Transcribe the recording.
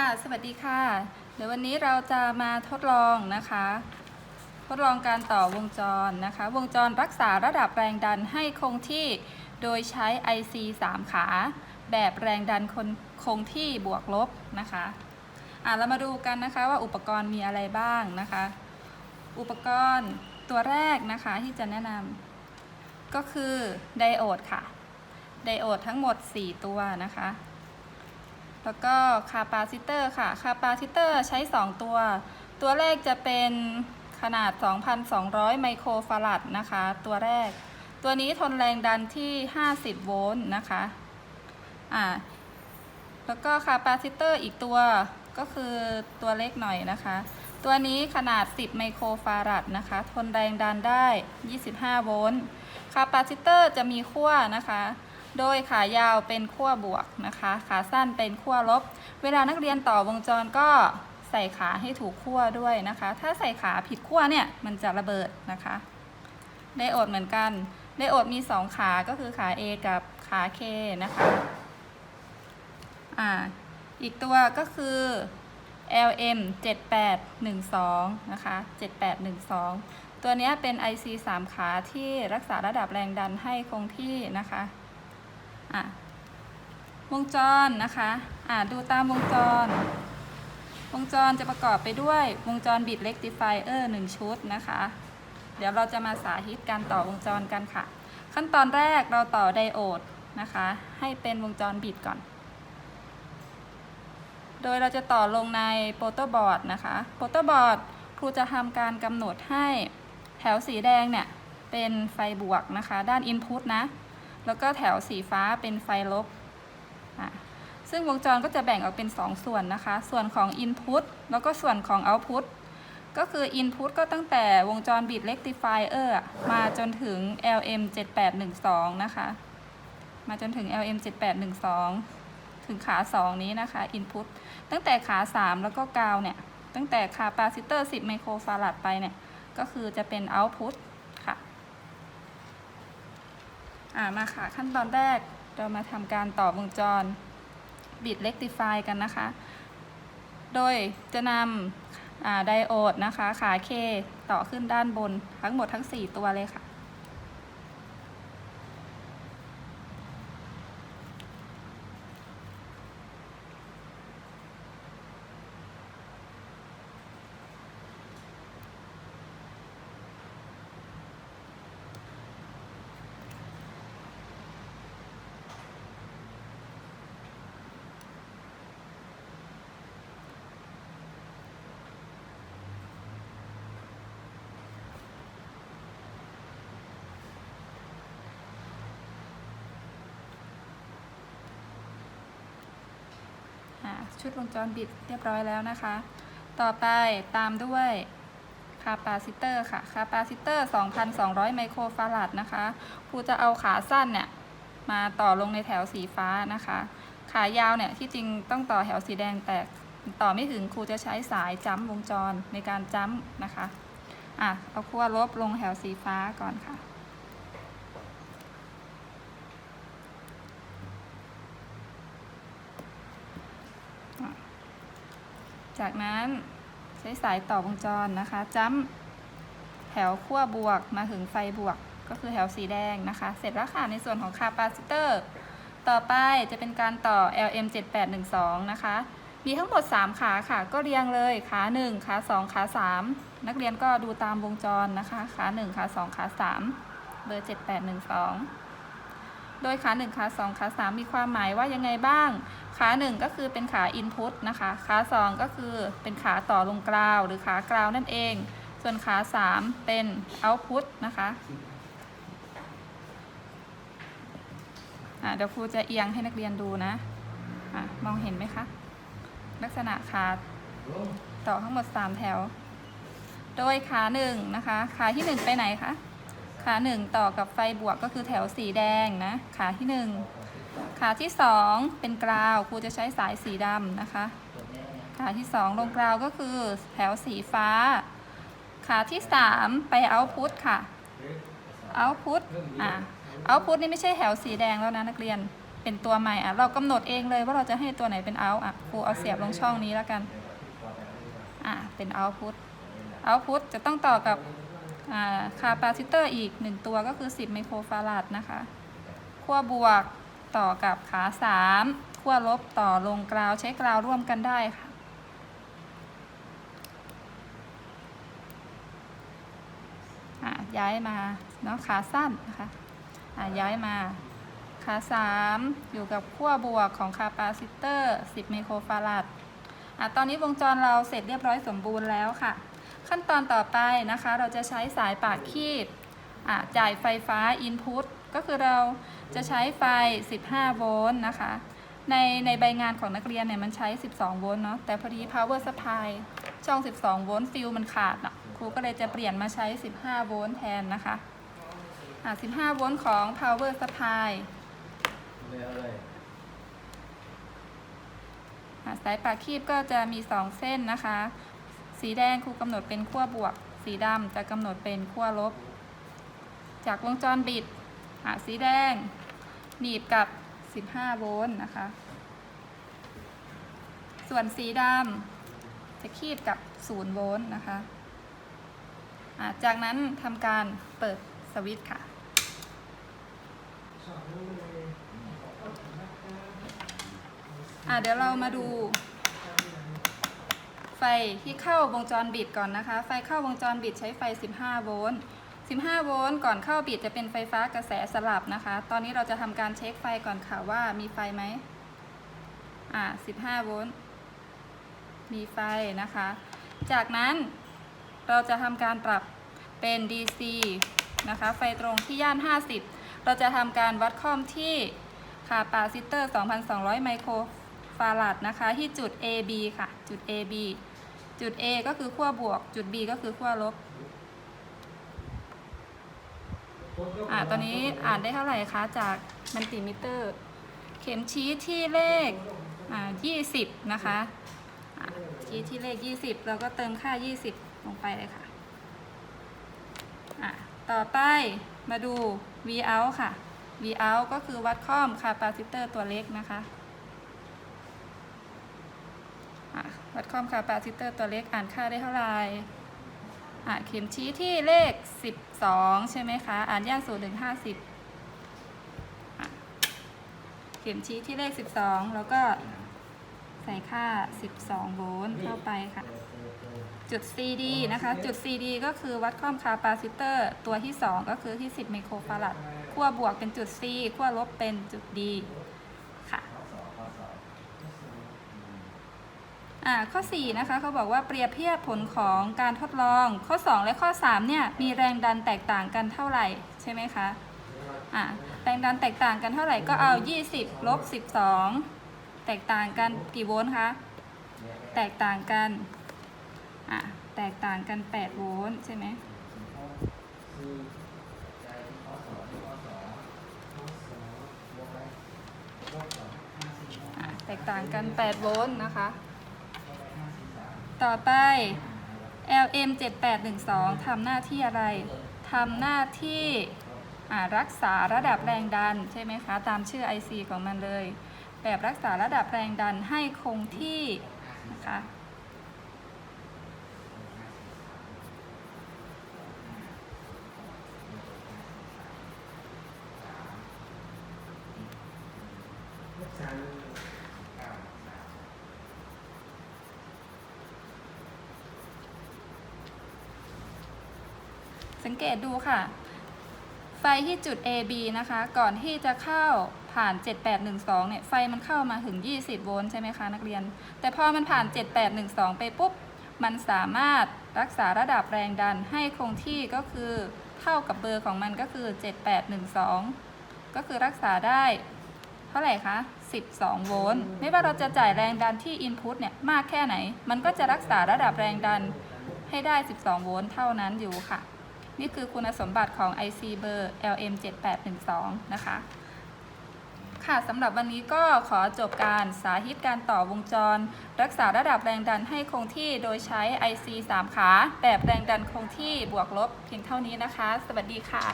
ค่ะ สวัสดีค่ะ เดี๋ยววันนี้เราจะมาทดลองนะคะ ทดลองการต่อวงจรนะคะ วงจรรักษาระดับแรงดันให้คงที่ โดยใช้ IC 3 ขา แบบแรงดันคงคงที่บวกลบนะคะอะเรามาดูกันนะคะว่าอุปกรณ์มีอะไรบ้างนะคะ อุปกรณ์ตัวแรกนะคะที่จะแนะนำก็คือไดโอดค่ะ ไดโอดทั้งหมด 4 ตัวนะคะ แล้วก็คาปาซิเตอร์ค่ะ คาปาซิเตอร์ใช้ 2 ตัว ตัวแรกจะเป็นขนาด 2,200 ไมโครฟาราดนะคะ ตัวแรก ตัวนี้ทนแรงดันที่ 50 โวลต์นะคะ อ่า แล้วก็คาปาซิเตอร์อีกตัวก็คือตัวเล็กหน่อยนะคะ ตัวนี้ขนาด 10 ไมโครฟาราดนะคะ ทนแรงดันได้ 25 โวลต์ คาปาซิเตอร์จะมีขั้วนะคะ โดยขายาวเป็นขั้วบวกนะคะ ขาสั้นเป็นขั้วลบ เวลานักเรียนต่อวงจรก็ใส่ขาให้ถูกขั้วด้วยนะคะ ถ้าใส่ขาผิดขั้วเนี่ยมันจะระเบิดนะคะ ไดโอดเหมือนกัน ไดโอดมี 2 ขาก็คือขา A กับขา K นะคะอ่าอีกตัวก็คือ LM 7812 นะคะ 7812 ตัวนี้เป็น IC 3 ขาที่รักษาระดับแรงดันให้คงที่นะคะ อะวงจรนะคะอะดูตามวงจร วงจรจะประกอบไปด้วยวงจรบิดเ e กติฟายเออร์หนึ่งชุดนะคะ เดี๋ยวเราจะมาสาธิตการต่อวงจรกันค่ะ ขั้นตอนแรกเราต่อไดโอดนะคะ ให้เป็นวงจรบิดก่อน โดยเราจะต่อลงในโปรโตบอร์ดนะคะโปรโตบอร์ดครูจะทำการกำหนดให้แถวสีแดงเนี่ยเป็นไฟบวกนะคะ ด้าน Input นะ แล้วก็แถวสีฟ้าเป็นไฟลบ ซึ่งวงจรก็จะแบ่งออกเป็น 2 ส่วนนะคะ ส่วนของ Input แล้วก็ส่วนของ Output ก็คือ Input ก็ตั้งแต่วงจรบิด Rectifier อะมาจนถึง LM 7812 นะคะ มาจนถึง LM 7812 ถึงขา 2 นี้นะคะ Input ตั้งแต่ขา 3 แล้วก็กาวเนี่ย ตั้งแต่คาปาซิเตอร์ 10 ไมโครฟาราดไปเนี่ย ก็คือจะเป็น Output ค่ะ อ่ามาค่ะ ขั้นตอนแรกเรามาทำการต่อวงจรบิดเล็กติฟายกันนะคะ โดยจะนำไดโอดนะคะ ขา K ต่อขึ้นด้านบนทั้งหมดทั้ง 4 ตัวเลยค่ะ อ่า ชุดวงจรบิดเรียบร้อยแล้วนะคะ ต่อไปตามด้วยคาปาซิเตอร์ค่ะ คาปาซิเตอร์ 2,200 ไมโครฟาราดนะคะครูจะเอาขาสั้นเนี่ย มาต่อลงในแถวสีฟ้านะคะ ขายาวเนี่ยที่จริงต้องต่อแถวสีแดงแต่ต่อไม่ถึงครูจะใช้สายจ้ำวงจรในการจ้ำนะคะ อะ เอาขั้วลบลงแถวสีฟ้าก่อนค่ะ จากนั้นใช้สายต่อวงจรนะคะจ้ำแถวขั้วบวกมาถึงไฟบวกก็คือแถวสีแดงนะคะ เสร็จแล้วค่ะในส่วนของคาปาซิเตอร์ต่อไปจะเป็นการต่อ LM 7812นะคะ มีทั้งหมด 3 ขาค่ะ ก็เรียงเลยขา 1 ขา 2 ขา 3 นักเรียนก็ดูตามวงจรนะคะ ขา 1 ขา 2 ขา 3 เบอร์ 7812 โดยขา1ขา2ขา3มีความหมายว่ายังไงบ้าง ขา 1 ก็คือเป็นขา Input นะคะ ขา 2 ก็คือเป็นขาต่อลงกราวหรือขากราวนั่นเอง ส่วนขา 3 เป็น Output นะคะเดี๋ยวครูจะเอียงให้นักเรียนดูนะอะมองเห็นไหมคะ ลักษณะขาต่อทั้งหมด 3 แถว โดยขา1นะคะ ขาที่ 1 ไปไหนคะ ขา1ต่อกับไฟบวกก็คือแถวสีแดงนะขาที่1ขาที่2เป็นกราวครูจะใช้สายสีดำนะคะ ขาที่2ลงกราวก็คือแถวสีฟ้า ขาที่3ไปเอาพุทค่ะเอาพุทอะเอาพุทนี่ไม่ใช่แถวสีแดงแล้วนะนักเรียนเป็นตัวใหม่อะเรากำหนดเองเลยว่าเราจะให้ตัวไหนเป็น out อะครูเอาเสียบลงช่องนี้แล้วกันอะเป็น output output จะต้องต่อกับ คาปาซิเตอร์อีก 1 ตัวก็คือ 10 ไมโครฟาราดนะคะขั้วบวกต่อกับขา 3ขั้วลบต่อลงกราวใช้กราวร่วมกันได้ค่ะย้ายมาเนาะขาสั้นนะคะะย้ายมาขา 3 อยู่กับขั้วบวกของคาปาซิเตอร์ 10 ไมโครฟาราด อะตอนนี้วงจรเราเสร็จเรียบร้อยสมบูรณ์แล้วค่ะ ขั้นตอนต่อไปนะคะ เราจะใช้สายปากคีบอะจ่ายไฟฟ้า Input ก็คือเราจะใช้ไฟ 15 โวลต์นะคะ ในในใบงานของนักเรียนเนี่ยมันใช้ 12 โวลต์เนาะแต่พอดี power supply ช่อง 12 โวลต์ฟิลมันขาดอะครูก็เลยจะเปลี่ยนมาใช้ 15 โวลต์แทนนะคะอะ15 โวลต์ของ power supply อะสายปากคีบก็จะมี 2 เส้นนะคะ สีแดงครูกำหนดเป็นขั้วบวก สีดำจะกำหนดเป็นขั้วลบ จากวงจรบิดสีแดงหนีบกับ 15 โวลต์นะคะ ส่วนสีดำจะคีบกับ 0 โวลต์นะคะอะจากนั้นทำการเปิดสวิตช์ค่ะ อะเดี๋ยวเรามาดู ไฟที่เข้าวงจรบิดก่อนนะคะ ไฟเข้าวงจรบิดใช้ไฟ 15 โวลต์ 15 โวลต์ก่อนเข้าบิดจะเป็นไฟฟ้ากระแสสลับนะคะ ตอนนี้เราจะทำการเช็คไฟก่อนค่ะว่ามีไฟไหมอ่า15 โวลต์ มีไฟนะคะ จากนั้นเราจะทำการปรับเป็น DC นะคะ ไฟตรงที่ย่าน 50 เราจะทำการวัดค่อมที่คาปาซิเตอร์ 2,200 ไมโคร ฟาราดนะคะที่จุด AB ค่ะ จุด AB จุด A ก็คือขั้วบวก จุด B ก็คือขั้วลบอ่าตอนนี้อ่านได้เท่าไหร่คะจากมัลติมิเตอร์ เข็มชี้ที่เลขอ่า20 นะคะชี้ที่เลข 20 เราก็เติมค่า 20 ลงไปเลยค่ะอ่าต่อไปมาดู V out ค่ะ V out ก็คือวัดค่อมคาปาซิเตอร์ตัวเล็กนะคะ อะ วัดค่อมคาปาซิเตอร์ตัวเล็กอ่านค่าได้เท่าไหร่อะเข็มชี้ที่เลข 12 ใช่ไหมคะ อ่านย่าน0ถึง50อะเข็มชี้ที่เลข 12 แล้วก็ใส่ค่า 12 โวลต์เข้าไปค่ะ จุด CD นะคะ จุด CD ก็คือวัดค่อมคาปาซิเตอร์ตัวที่ 2 ก็คือที่ 10 ไมโครฟาราดขั้วบวกเป็นจุด C ขั้วลบเป็นจุด D ค่ะ อ่าข้อ 4 นะคะเขาบอกว่าเปรียบเทียบผลของการทดลอง ข้อ 2 และข้อ 3 เนี่ยมีแรงดันแตกต่างกันเท่าไหร่ใช่ไหมคะอ่าแรงดันแตกต่างกันเท่าไหร่ก็เอา 20ลบ12 แตกต่างกันกี่โวลต์คะแตกต่างกันอะแตกต่างกัน 8 โวลต์ใช่ไหมแตกต่างกัน 8 โวลต์นะคะ ต่อไป LM 7812ทำหน้าที่อะไรทำหน้าที่รักษาระดับแรงดันใช่ไหมคะตามชื่อ IC ของมันเลย แบบรักษาระดับแรงดันให้คงที่นะคะ สังเกตดูค่ะ ไฟที่จุด AB นะคะ ก่อนที่จะเข้าผ่าน 7812 เนี่ย ไฟมันเข้ามาถึง 20 โวลต์ใช่ไหมคะนักเรียน แต่พอมันผ่าน 7812 ไปปุ๊บ มันสามารถรักษาระดับแรงดันให้คงที่ก็คือเท่ากับเบอร์ของมันก็คือ 7812 ก็คือรักษาได้เท่าไหร่คะ 12 โวลต์ ไม่ว่าเราจะจ่ายแรงดันที่ Input เนี่ยมากแค่ไหน มันก็จะรักษาระดับแรงดันให้ได้ 12 โวลต์เท่านั้นอยู่ค่ะ นี่คือคุณสมบัติของ IC เบอร์ LM7812 นะคะ ค่ะสำหรับวันนี้ก็ขอจบการสาธิตการต่อวงจร รักษาระดับแรงดันให้คงที่โดยใช้ IC 3 ขา แบบแรงดันคงที่บวกลบเพียงเท่านี้นะคะ สวัสดีค่ะ